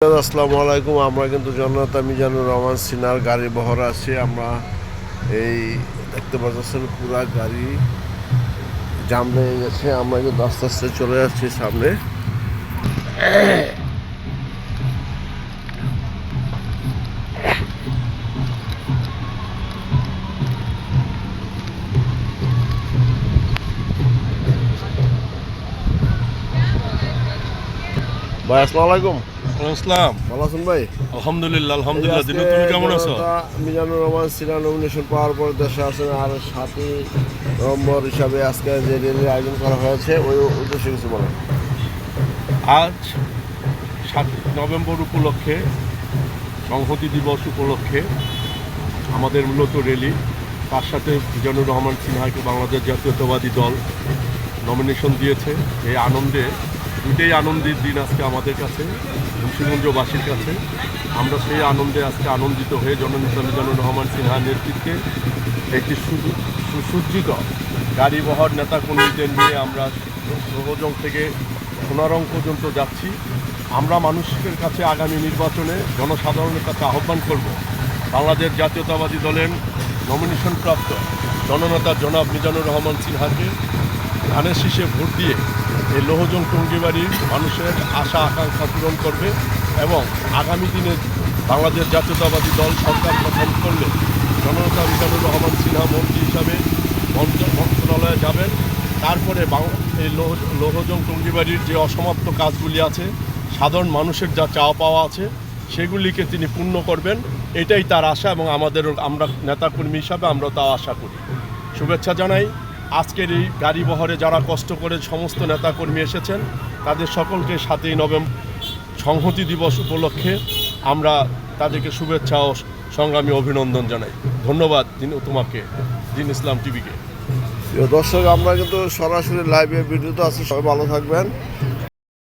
আসসালামু আলাইকুম। আমরা কিন্তু জনতা যেন রহমান সিনার গাড়ি বহর আছি। আমরা এই দেখতে পাচ্ছেন পুরা গাড়ি জাম হয়ে গেছে। আমরা কিন্তু আস্তে আস্তে চলে যাচ্ছি সামনে। ভাই আসসালামু আলাইকুম। ইসলাম ভালো আছেন ভাই? আলহামদুলিল্লাহ আলহামদুলিল্লাহ। দিনু তুমি কেমন আছো? মিজানুর রহমান সিনা নমিনেশন পাওয়ার পর দেশে আছেন আর সাতই নভেম্বর হিসাবে আজকে যে র্যালির আয়োজন করা হয়েছে ওই উদ্দেশ্যে কিছু বলেন। আজ সাত নভেম্বর উপলক্ষে সংহতি দিবস উপলক্ষে আমাদের মূলত রেলি তার সাথে মিজানুর রহমান সিনহাকে বাংলাদেশ জাতীয়তাবাদী দল নমিনেশন দিয়েছে। এই আনন্দে দুটেই আনন্দের দিন আজকে আমাদের কাছে, মুন্সিগঞ্জবাসীর কাছে। আমরা সেই আনন্দে আজকে আনন্দিত হয়ে জননেতা মিজানুর রহমান সিনহার নেতৃত্বে একটি সুসজ্জিত গাড়ি বহর নেতা কর্মীদের নিয়ে আমরা রোহজং থেকে সোনারং পর্যন্ত যাচ্ছি। আমরা মানুষের কাছে আগামী নির্বাচনে জনসাধারণের কাছে আহ্বান করব, বাংলাদেশ জাতীয়তাবাদী দলের নমিনেশন প্রাপ্ত জননেতা জনাব মিজানুর রহমান সিনহাকে ধানের শীষে ভোট দিয়ে এই লোহজং টঙ্গিবাড়ির মানুষের আশা, আকাঙ্ক্ষা পূরণ করবে এবং আগামী দিনে বাংলাদেশ জাতীয়তাবাদী দল সরকার গঠন করলে জননেতা মিজানুর রহমান সিনহা মন্ত্রী হিসাবে মন্ত্র- মন্ত্রণালয়ে যাবেন। তারপরে এই লৌহ, লৌহজং টঙ্গিবাড়ির যে অসমাপ্ত কাজগুলি আছে, সাধারণ মানুষের যা চাওয়া পাওয়া আছে, সেগুলিকে তিনি পূর্ণ করবেন। এটাই তার আশা এবং আমাদের আমরা নেতাকর্মী হিসাবে আমরা তা আশা করি। শুভেচ্ছা জানাই। আজকের এই গাড়ি বহরে যারা কষ্ট করে সমস্ত নেতাকর্মী এসেছেন, তাদের সকলকে সাতই নভেম্বর সংহতি দিবস উপলক্ষে আমরা তাদেরকে শুভেচ্ছা ও সংগ্রামী অভিনন্দন জানাই। ধন্যবাদ তোমাকে, দিন ইসলাম টিভিকে। দর্শক, আমরা কিন্তু সরাসরি লাইভে ভিডিওতে আছে, সবাই ভালো থাকবেন।